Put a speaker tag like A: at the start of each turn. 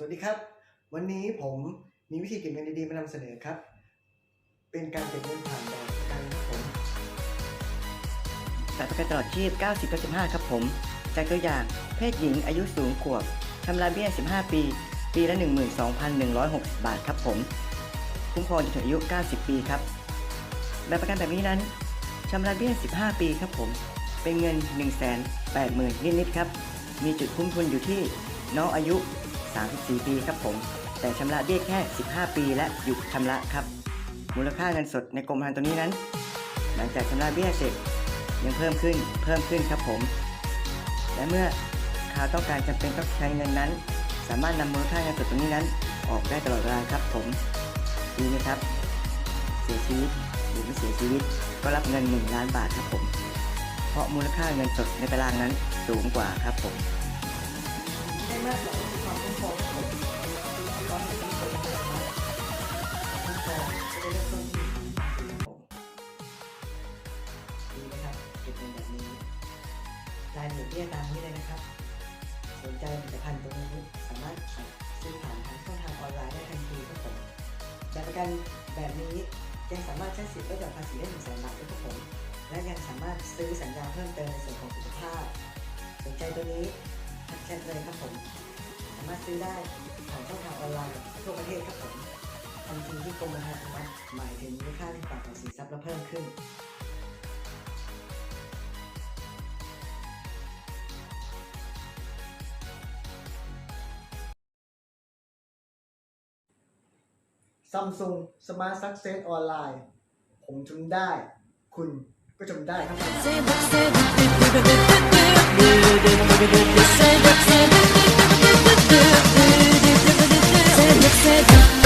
A: สวัสดีครับ วันนี้ผมมีวิธีเก็บเงินดีๆมานำเสนอครับ เป็นการเก็บเงินผ่านแบบประกันครับผม
B: บัตรประกันตลอดชีพ 90 95 ครับผม จากตัวอย่างเพศหญิงอายุสูงขวบชำระเบี้ย 15 ปี ปีละ 12,160 บาทครับผม คุ้มครองจนถึงอายุ 90 ปีครับแบบประกันแบบนี้นั้นชำระเบี้ย 15 ปีครับผม เป็นเงิน 180,000 นิดๆครับ มีจุดคุ้มทุนอยู่ที่น้องอายุ 34 ปีครับผม แต่ชำระเบี้ยแค่ 15 ปีและหยุดชำระครับ มูลค่าเงินสดในกรมธรรม์ตัวนี้นั้น หลังจากชำระเบี้ยเสร็จยังเพิ่มขึ้นเพิ่มขึ้นครับผม และเมื่อค้าต้องการจำเป็นต้องใช้เงินนั้น สามารถนำมูลค่าเงินสดตรงนี้นั้น ออกได้ตลอดเวลาครับผมดีไหมครับ เสียชีวิตหรือไม่เสียชีวิตก็รับเงิน 1 ล้านบาทครับผม เพราะมูลค่าเงินสดในตารางนั้นสูงกว่าครับผม
A: มากกว่าความคุ้มครองครับผมตอนนี้ผมเปิดมาแล้วครับคุ้มครองจะได้เริ่มต้นที่ครับผมดีไหมครับเก็บเงินแบบนี้รายละเอียดเบี้ยตามนี้เลยนะครับ สนใจผลิตภัณฑ์ตัวนี้สามารถซื้อผ่านทางช่องทางออนไลน์ได้ทันทีครับผมแบบประกันแบบนี้ยังสามารถใช้สิทธิ์ลดหย่อนภาษีได้หนึ่งแสนบาทด้วยครับผมและยังสามารถซื้อสัญญาเพิ่มเติมในส่วนของสุขภาพ สนใจตัวนี้ แชทเลยครับผมสามารถซื้อได้ผ่านช่องทางออนไลน์ทั่วประเทศครับผมทันทีที่กรมธรรม์นุมัติหมายถึงมูลค่าที่ฝากภาษีทรัพย์และเพิ่มขึ้น Samsung Smart Success Online ผมจำได้ คุณก็จำได้ครับ
C: said